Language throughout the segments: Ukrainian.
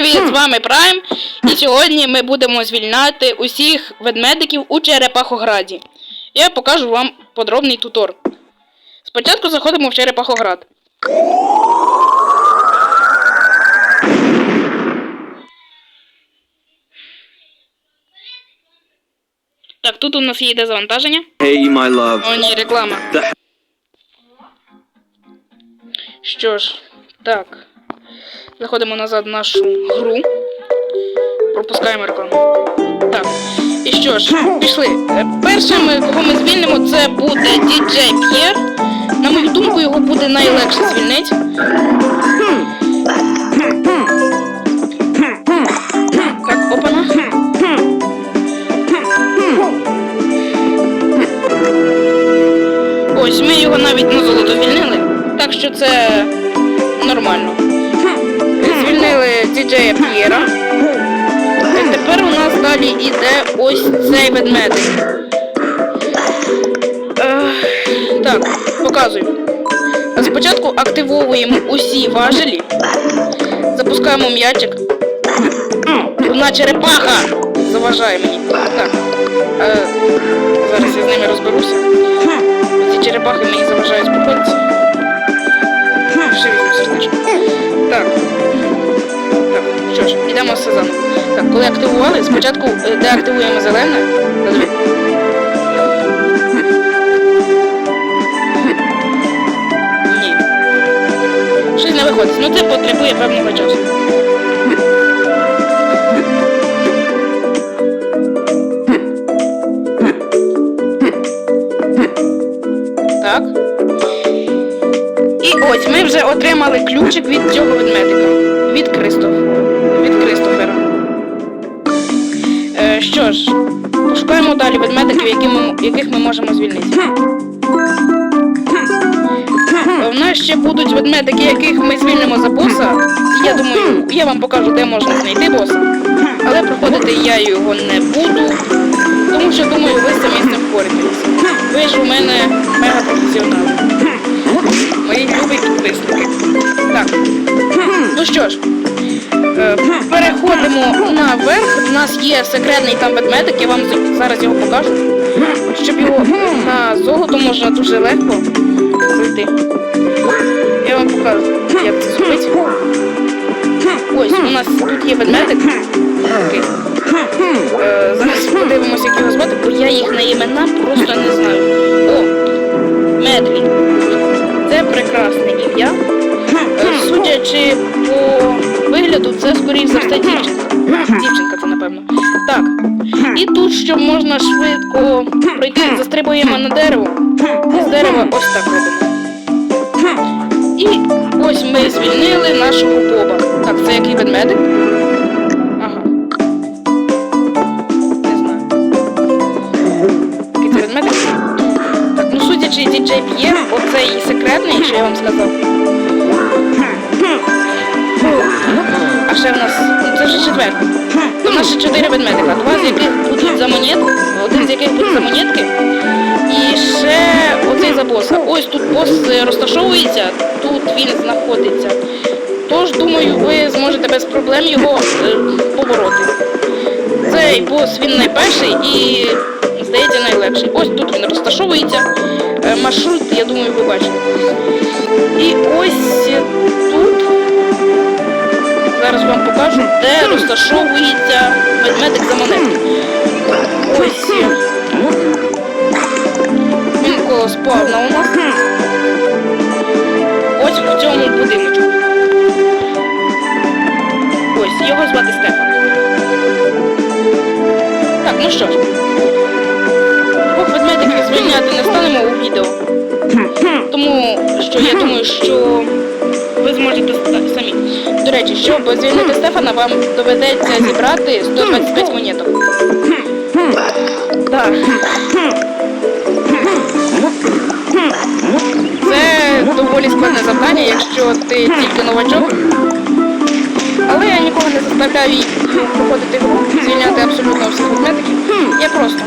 привіт! З вами Прайм. І сьогодні ми будемо звільняти усіх ведмедиків у Черепахограді. Я покажу вам подробний тутор. Спочатку заходимо в Черепахоград. Так, тут у нас є завантаження. Hey, my love. О, ні, реклама. The Що ж, так. Заходимо назад в нашу гру. Пропускаємо рекламу. Так. І що ж, пішли. Першим, кого ми звільнимо, це буде діджей П'єр. На мою думку, його буде найлегше звільнити. Так, опана. Ось ми його навіть на золото звільнили. Так що це діджея П'єра. І тепер у нас далі йде ось цей ведмедик. Так, показую. Спочатку активовуємо усі важелі. Запускаємо м'ячик. Вона черепаха! Заважає мені. Так. Е, зараз я з ними розберуся. Ці черепахи мені заважають спокоїтися. Ще візьму сердечко. Так. Ж, йдемо з сезону. Так, коли активували, спочатку е, деактивуємо зелене. Ні. Щось не виходить. Ну це потребує певного часу. Так. І ось ми вже отримали ключик від цього ведмедика. Від Кристоф. Ведмедиків, які ми, яких ми можемо звільнити. В нас ще будуть ведмедики, яких ми звільнимо за боса. Я думаю, я вам покажу, де можна знайти боса. Але проходити я його не буду, тому що думаю, ви самі з ним впораєтеся. Ви ж у мене мега професіонали. Мої любі підписники. Так. Ну що ж, переходимо наверх. У нас є секретний там ведмедик, я вам зараз його покажу. Щоб його на золото можна дуже легко пройти. Я вам покажу, як це зробити. Ось, у нас тут є ведмедик. Такий. Е, зараз подивимося, як його звати, бо я їх на імена просто не знаю. О, Медлі. Це прекрасне ім'я. Судячи по вигляду, це скоріш за все дівчинка. Дівчинка це напевно. Так. І тут, щоб можна швидко пройти, застрибуємо на дерево. І з дерева ось так робимо. І ось ми звільнили нашого Боба. Так, це який ведмедик? Ага. Не знаю. Який це ведмедик? Так, ну судячи діджей П'єр, оцей секретний, що я вам сказав. Ще в нас, ну це вже четвертий. У нас ще чотири ведмедика. Два з яких будуть за монетки, один з яких буде за монетки. І ще оцей за боса. Ось тут бос е, розташовується, тут він знаходиться. Тож, думаю, ви зможете без проблем його е, побороти. Цей бос він найперший і, здається, найлегший. Ось тут він розташовується. Е, Маршрут, я думаю, ви бачите. І ось вам покажу, де розташовується ведмедик за монетки. Ось. Він коло спавна у нас. Ось в цьому будиночку. Ось, його звати Стефан. Так, ну що ж. Двох ведмедиків звільняти не речі, щоб звільнити Стефана, вам доведеться зібрати 125 монеток. Так. Це доволі складне завдання, якщо ти тільки новачок. Але я нікого не заставляю їх проходити гру, звільняти абсолютно всіх ведмедиків. Я просто.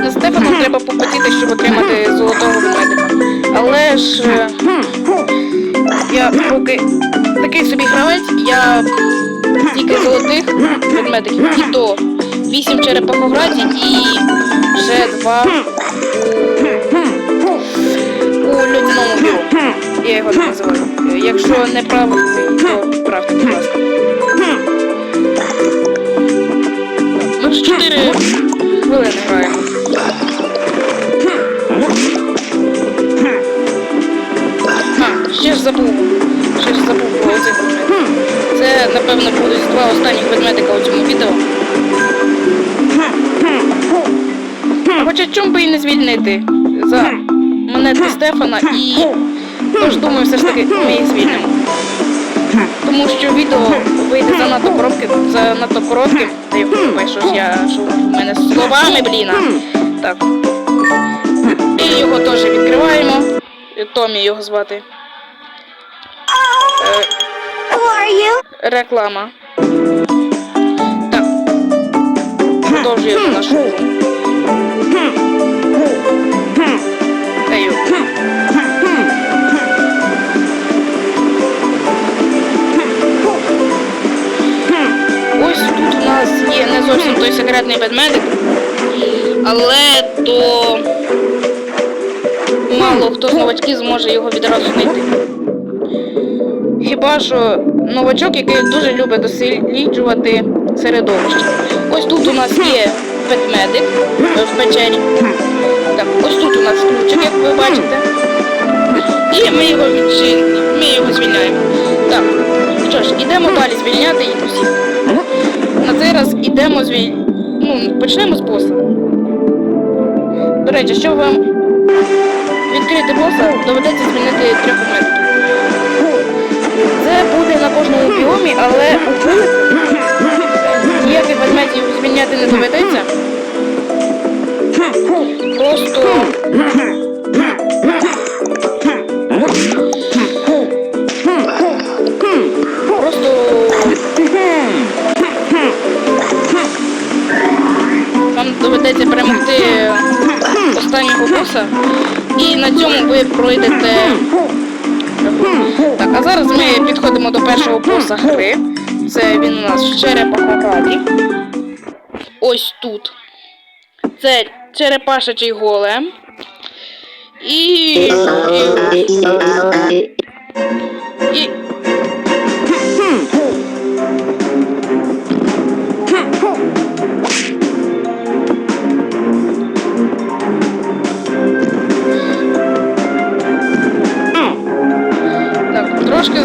На Стефаном треба попотіти, щоб отримати золотого ведмедика. Але ж е, поки такий собі гравець, я тільки золотих ведмедиків, і то 8 черепахограді і ще два у людяному бюро. Я його не називаю. Якщо не прав, то правте, будь ласка. Ми вже 4 хвилини граємо. А, ще ж забув. Забув про оцих ведмедиків. Це, напевно, будуть два останніх ведмедика у цьому відео. Хоча чому би і не звільнити за монетки Стефана і тож думаю, все ж таки ми їх звільнимо. Тому що відео вийде занадто коротким, занадто коротким. Та ой, ж я що в мене з словами, блін. а. Так. І його теж відкриваємо. Томі його звати. Who are you? Реклама. Так. Продовжуємо нашу гру. Ось тут у нас є не зовсім той секретний ведмедик, але то мало хто з новачків зможе його відразу знайти. Хіба новачок, який дуже любить досліджувати середовище. Ось тут у нас є ведмедик е, в печері. Так, ось тут у нас ключик, як ви бачите. І ми його відчи... ми його звільняємо. Так, що ж, ідемо далі звільняти їх усіх. На цей раз ідемо звіль... Ну, почнемо з боса. До речі, щоб вам відкрити боса, доведеться звільнити трьох медиків. Це буде на кожному біомі, але ніяких ведмедів звільняти не доведеться. Просто просто доведеться перемогти останнього боса, і на цьому ви пройдете. Ми підходимо до першого боса гри. Це він у нас в черепахограді. Ось тут. Це черепашечий голем. І. І. і...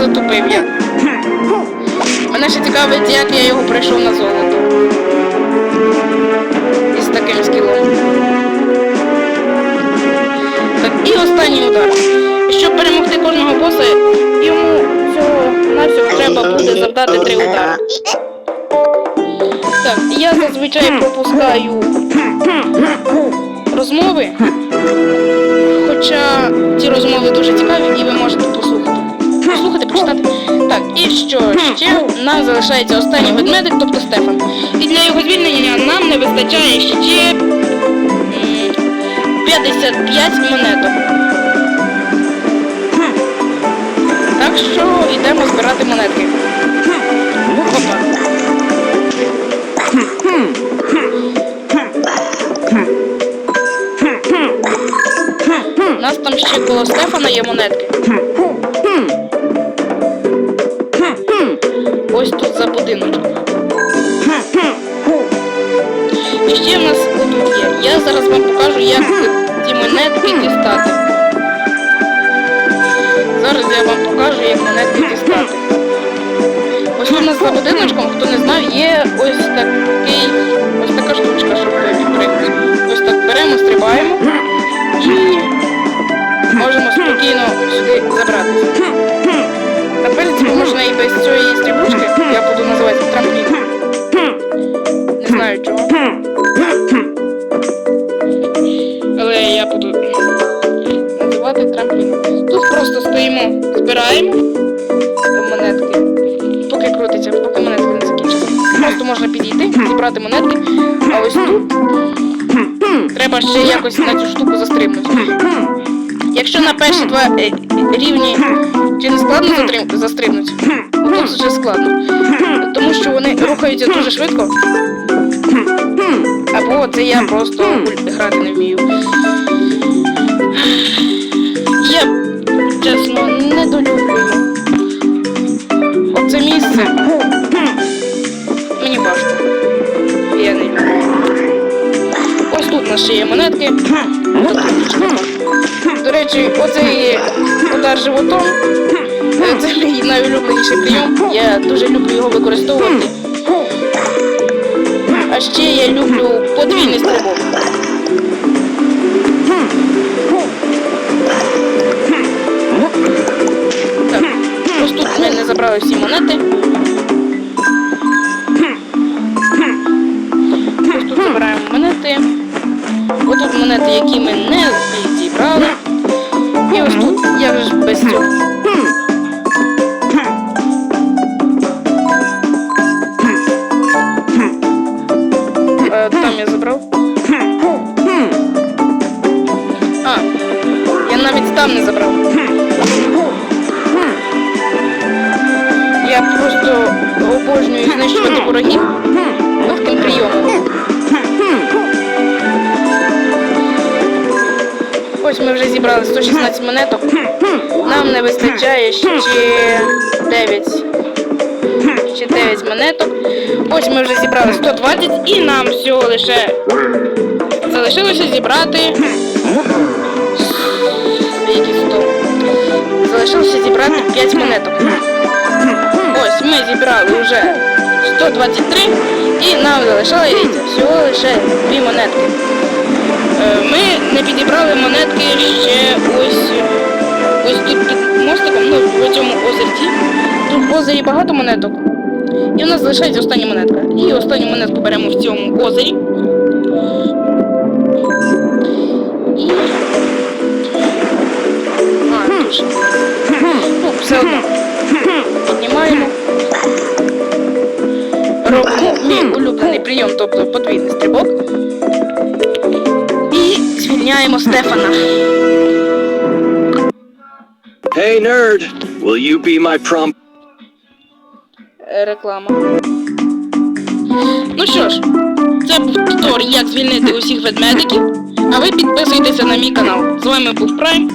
затупив я. Мене ще цікавить, як я його пройшов на золото. Із таким скілом. Так, і останній удар. Щоб перемогти кожного боса, йому всього навсього треба буде завдати три удари. Так, я зазвичай пропускаю розмови. Хоча ці розмови дуже цікаві і ви можете послухати. Послухати, почитати. Так, і що ще? Нам залишається останній ведмедик, тобто Стефан. І для його звільнення нам не вистачає ще 55 монеток. Так що йдемо збирати монетки. У нас там ще коло Стефана є монетки. Ще в нас отут є. Я зараз вам покажу, як ці монетки дістати. Зараз я вам покажу, як монетки дістати. Ось тут у нас за будиночком, хто не знає, є ось такий, ось така штучка, щоб відкрити. Ось так беремо, стрибаємо і можемо спокійно сюди забратися. На можна і без цієї стрибучки, я буду називати трамплін. Просто можна підійти, зібрати монетки, а ось тут треба ще якось на цю штуку застрибнути. Якщо на перші два е, рівні чи не складно застрибнути, тут вже складно. Тому що вони рухаються дуже швидко. Або це я просто грати не вмію. Я чесно не долюблюю. Оце місце. Ще є монетки. До речі, оцей удар животом. Це мій найулюбленіший прийом. Я дуже люблю його використовувати. А ще я люблю подвійний стрибок. Так, ось тут ми не забрали всі монети. Тут монети, які ми не зібрали. І ось тут я вже без цього. Е, Там я забрав. А, я навіть там не забрав. Я просто обожнюю знищувати ворогів легким прийомом. Ось ми вже зібрали 116 монеток. Нам не вистачає ще 9. Ще 9 монеток. Ось ми вже зібрали 120 і нам всього лише залишилося зібрати. Залишилося зібрати 5 монеток. Ось ми зібрали вже 123 і нам залишається всього лише 2 монетки. Е, Ми не підібрали монетки ще ось ось тут під мостиком, ну в цьому озерці. Тут в озері багато монеток. І в нас залишається остання монетка. І останню монетку беремо в цьому озері. І. А, тут. Ну, все одно. Піднімаємо. Робимо мій улюблений прийом, тобто подвійний стрибок. І Стефана. Hey, nerd, will you be my prom? Е, Реклама. Ну що ж, це був туторіал, як звільнити усіх ведмедиків. А ви підписуйтеся на мій канал. З вами був Прайм.